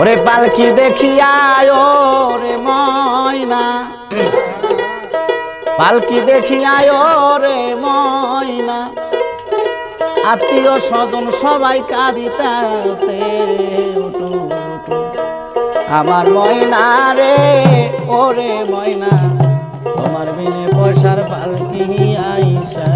ওরে পালকি দেখিয়ায় রে ময়না। পালকি দেখিয়ায় রে ময়না। আত্মীয় স্বজন সবাই কাঁদিতেছে আমার ময়না রে, ওরে ময়না। তোমার বিনে পয়সার পালকি আইসা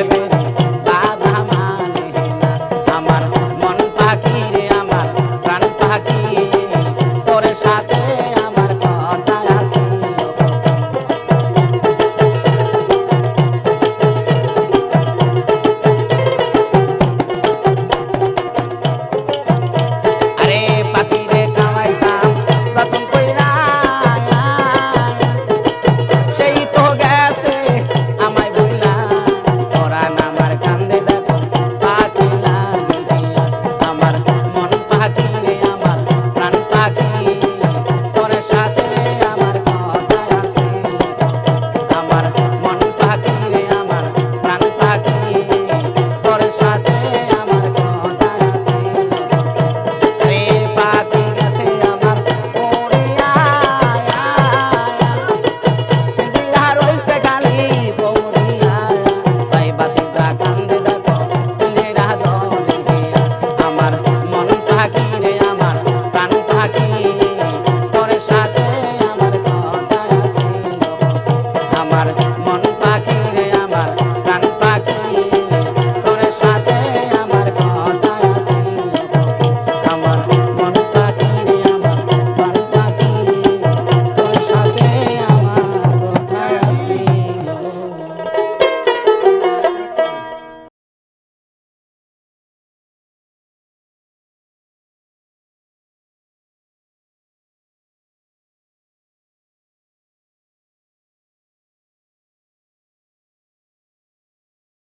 করবে